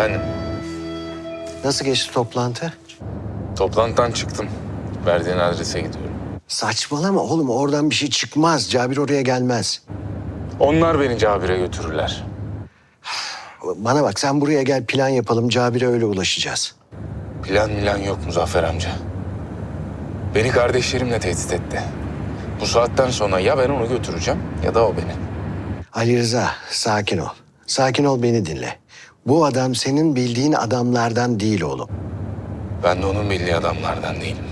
Efendim, Nasıl geçti toplantı? toplantıdan çıktım. Verdiğin adrese gidiyorum. Saçmalama oğlum oradan bir şey çıkmaz. Cabir oraya gelmez. Onlar beni Cabir'e götürürler. Bana bak sen buraya gel plan yapalım. Cabir'e öyle ulaşacağız. Plan milan yok Muzaffer amca. Beni kardeşlerimle tehdit etti. Bu saatten sonra ya ben onu götüreceğim ya da o beni. Ali Rıza sakin ol. Sakin ol beni dinle. Bu adam senin bildiğin adamlardan değil oğlum. Ben de onun bildiği adamlardan değilim.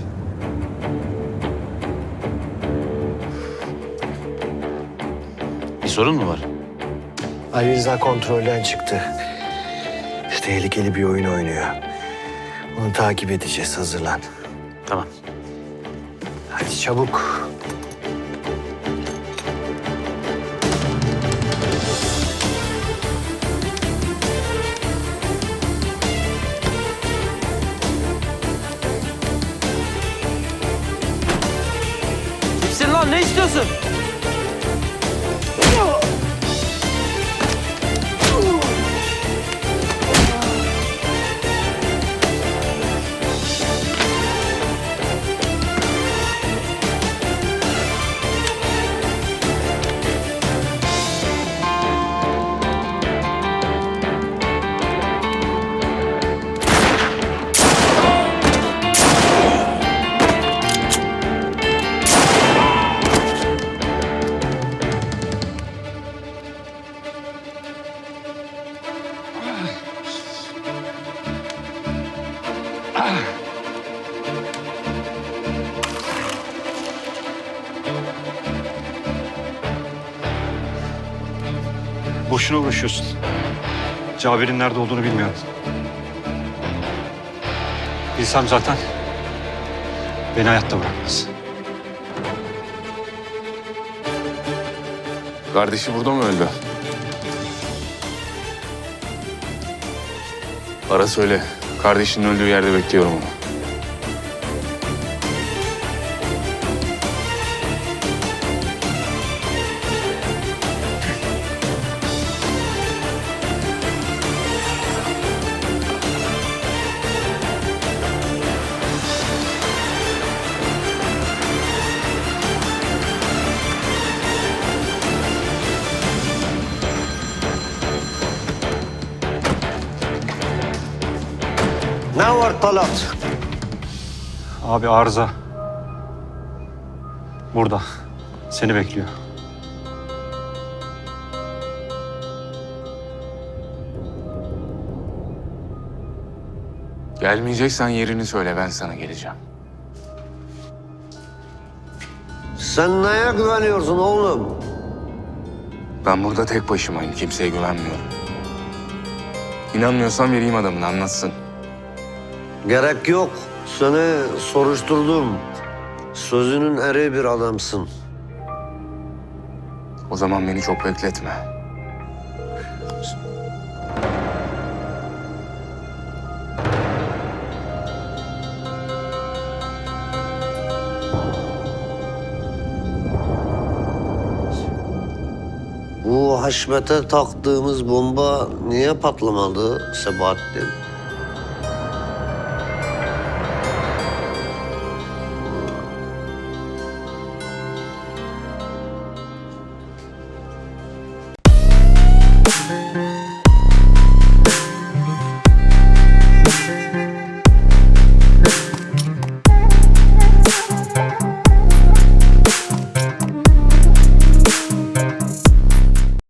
Bir sorun mu var? Ali Rıza kontrolden çıktı. Tehlikeli bir oyun oynuyor. Onu takip edeceğiz. Hazırlan. Tamam. Hadi çabuk. Ne istiyorsun? Boşuna uğraşıyorsun. Cabir'in nerede olduğunu bilmiyorum. Bilsem zaten beni hayatta bırakmaz. Kardeşi burada mı öldü? Ara söyle. Kardeşinin öldüğü yerde bekliyorum onu. Ne var Talat? Abi arıza. Burada. Seni bekliyor. Gelmeyeceksen yerini söyle ben sana geleceğim. Sen neye güveniyorsun oğlum? Ben burada tek başımayım. Kimseye güvenmiyorum. İnanmıyorsan vereyim adamını anlatsın. Gerek yok. Seni soruşturdum. Sözünün eri bir adamsın. O zaman beni çok bekletme. Bu Haşmet'e taktığımız bomba niye patlamadı Sebahattin?